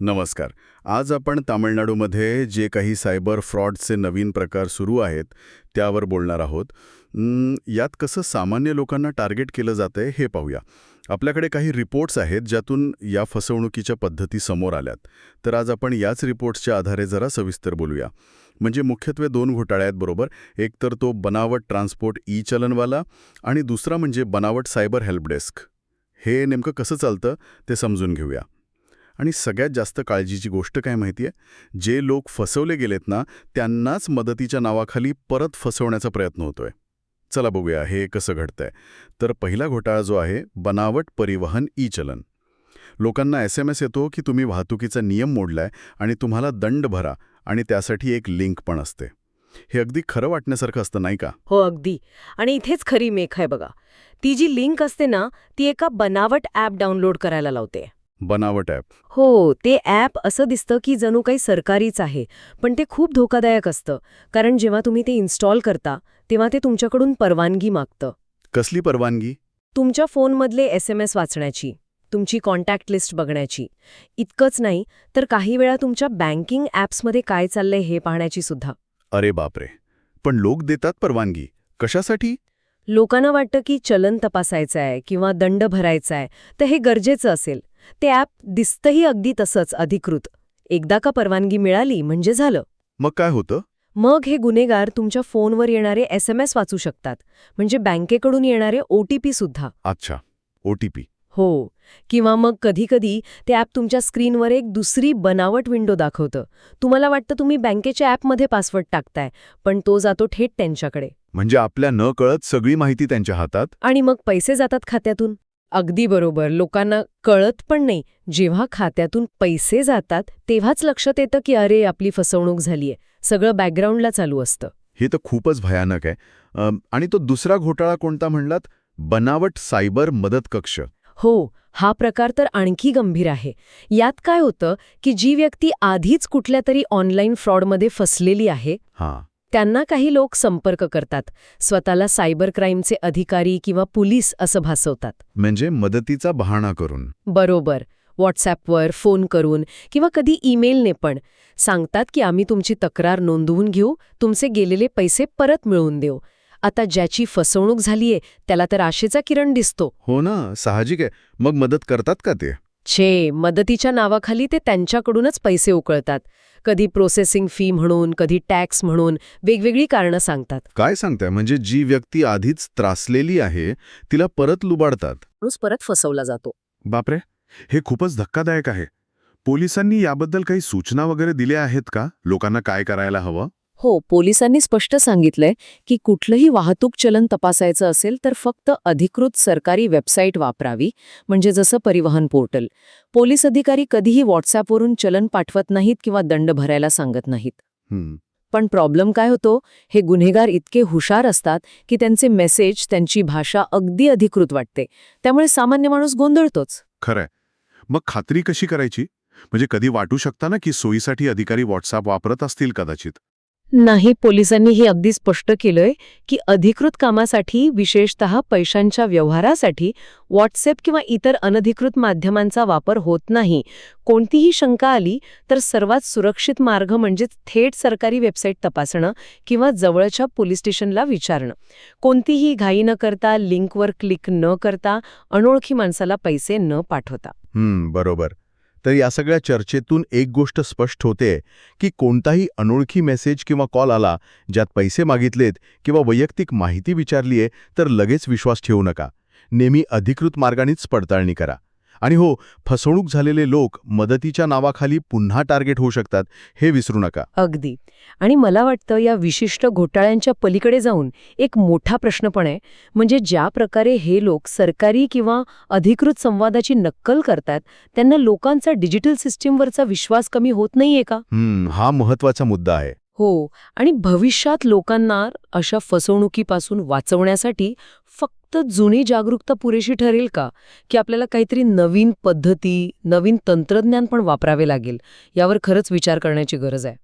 नमस्कार. आज आपण तामिळनाडूमध्ये जे काही सायबर फ्रॉडचे नवीन प्रकार सुरू आहेत त्यावर बोलणार आहोत. यात कसं सामान्य लोकांना टार्गेट केलं जातंय हे पाहूया. आपल्याकडे काही रिपोर्ट्स आहेत ज्यातून या फसवणुकीच्या पद्धती समोर आल्यात. तर आज आपण याच रिपोर्ट्सच्या आधारे जरा सविस्तर बोलूया. म्हणजे मुख्यत्वे दोन घोटाळे आहेत बरोबर? एक तर तो बनावट ट्रान्सपोर्ट ई चलनवाला आणि दुसरा म्हणजे बनावट सायबर हेल्प डेस्क. हे नेमकं कसं चालतं ते समजून घेऊया. आणि सगळ्यात जास्त काळजीची गोष्ट काय माहिती आहे जे लोक फसवले गेलेत ना त्यांनाच मदतीच्या नावाखाली परत फसवण्याचा प्रयत्न होतोय. चला बघूया हे कसं घडतंय. तर पहिला घोटाळा जो आहे बनावट परिवहन ई चलन लोकांना एस एम एस येतो की तुम्ही वाहतुकीचा नियम मोडलाय आणि तुम्हाला दंड भरा आणि त्यासाठी एक लिंक पण असते. हे अगदी खरं वाटण्यासारखं असतं नाही का? हो अगदी. आणि इथेच खरी मेख आहे बघा. ती जी लिंक असते ना ती एका बनावट ॲप डाउनलोड करायला लावते. बनावट ॲप. हो ते ॲप असं दिसतं की जणू काही सरकारीच आहे पण ते खूप धोकादायक असतं कारण जेव्हा तुम्ही ते इन्स्टॉल करता तेव्हा ते तुमच्याकडून परवानगी मागतं. कसली परवानगी? तुमच्या फोनमधले एस एम एस वाचण्याची तुमची कॉन्टॅक्ट लिस्ट बघण्याची. इतकंच नाही तर काही वेळा तुमच्या बँकिंग ॲप्समध्ये काय चाललंय हे पाहण्याची सुद्धा. अरे बापरे! पण लोक देतात परवानगी कशासाठी? लोकांना वाटतं की चलन तपासायचं आहे किंवा दंड भरायचा आहे तर हे गरजेचं असेल. ते ॲप दिसतंही अगदी तसंच अधिकृत. एकदा का परवानगी मिळाली म्हणजे झालं. मग काय होतं? मग हे गुन्हेगार तुमच्या फोनवर येणारे एस एम एस वाचू शकतात. म्हणजे बँकेकडून येणारे ओ टी पी सुद्धा. अच्छा. ओ टी पी हो. किंवा मग कधीकधी ते ॲप तुमच्या स्क्रीनवर एक दुसरी बनावट विंडो दाखवतं. तुम्हाला वाटतं तुम्ही बँकेच्या ॲपमध्ये पासवर्ड टाकताय पण तो जातो थेट त्यांच्याकडे. म्हणजे आपल्या न कळत सगळी माहिती त्यांच्या हातात? आणि मग पैसे जातात खात्यातून? अगदी बरोबर. लोकांना कळत पण नाही. जेव्हा खात्यातून पैसे जातात तेव्हाच लक्षात येतं की अरे आपली फसवणूक झालीये. सगळं बॅकग्राऊंडला चालू असतं. हे तर खूपच भयानक आहे. आणि तो दुसरा घोटाळा कोणता म्हणलात? बनावट सायबर मदत कक्ष. हो हा प्रकार तर आणखी गंभीर आहे. यात काय होतं की जी व्यक्ती आधीच कुठल्या तरी ऑनलाईन फ्रॉडमध्ये फसलेली आहे हां. त्यांना काही लोक संपर्क करतात स्वतःला सायबर क्राईमचे अधिकारी किंवा पोलीस असं भासवतात. म्हणजे मदतीचा बहाणा करून. बरोबर. व्हॉट्सॲपवर फोन करून किंवा कधी ईमेलने पण सांगतात की आम्ही तुमची तक्रार नोंदवून घेऊ तुमचे गेलेले पैसे परत मिळवून देऊ. आता ज्याची फसवणूक झालीये त्याला तर आशेचा किरण दिसतो. हो ना साहजिक आहे. मग मदत करतात का ते? छे मदतीच्या नावाखाली ते त्यांच्याकडूनच पैसे उकळतात. कधी प्रोसेसिंग फी म्हणून कधी टॅक्स म्हणून वेगवेगळी कारणं सांगतात. काय सांगताय? म्हणजे जी व्यक्ती आधीच त्रासलेली आहे तिला परत लुबाडतात. माणूस परत फसवला जातो. बापरे! हे खूपच धक्कादायक आहे. पोलिसांनी याबद्दल काही सूचना वगैरे दिल्या आहेत का? लोकांना काय करायला हवं? हो पोलिसांनी स्पष्ट सांगितलंय की कुठलंही वाहतूक चलन तपासायचं असेल तर फक्त अधिकृत सरकारी वेबसाईट वापरावी म्हणजे जसं परिवहन पोर्टल. पोलीस अधिकारी कधीही व्हॉट्सॲपवरून चलन पाठवत नाहीत किंवा दंड भरायला सांगत नाहीत. पण प्रॉब्लेम काय होतो? हे गुन्हेगार इतके हुशार असतात की त्यांचे मेसेज त्यांची भाषा अगदी अधिकृत वाटते. त्यामुळे सामान्य माणूस गोंधळतोच. खरंय. मग खात्री कशी करायची? म्हणजे कधी वाटू शकता ना की सोयीसाठी अधिकारी व्हॉट्सअप वापरत असतील कदाचित? नाही पोलिसांनी हे अगदी स्पष्ट केलंय की अधिकृत कामासाठी विशेषतः पैशांच्या व्यवहारासाठी व्हॉट्सअप किंवा इतर अनधिकृत माध्यमांचा वापर होत नाही. कोणतीही शंका आली तर सर्वात सुरक्षित मार्ग म्हणजे थेट सरकारी वेबसाईट तपासणं किंवा जवळच्या पोलीस स्टेशनला विचारणं. कोणतीही घाई न करता लिंकवर क्लिक न करता अनोळखी माणसाला पैसे न पाठवता. बरोबर. तर या सगळ्या चर्चेतून एक गोष्ट स्पष्ट होते की कोणताही अनोळखी मेसेज किंवा कॉल आला ज्यात पैसे मागितलेत किंवा वैयक्तिक माहिती विचारलीये तर लगेच विश्वास ठेवू नका. नेहमी अधिकृत मार्गानेच पडताळणी करा. आणि हो फसवणूक झालेले लोक मदतीच्या नावाखाली पुन्हा टार्गेट होऊ शकतात हे विसरू नका. अगदी. आणि मला वाटतं या विशिष्ट घोटाळ्यांच्या पलीकडे जाऊन एक मोठा प्रश्न पण आहे. म्हणजे ज्या प्रकारे हे लोक सरकारी किंवा अधिकृत संवादाची नक्कल करतात त्यांना लोकांचा डिजिटल सिस्टीमवरचा विश्वास कमी होत नाहीये का? हं, महत्त्वाचा मुद्दा आहे. हो आणि भविष्यात लोकांना अशा फसवणुकीपासून वाचवण्यासाठी फक्त जुनी जागरूकता पुरेशी ठरेल का? की आपल्याला काहीतरी नवीन पद्धती नवीन तंत्रज्ञान पण वापरावे लागेल यावर खरंच विचार करण्याची गरज आहे.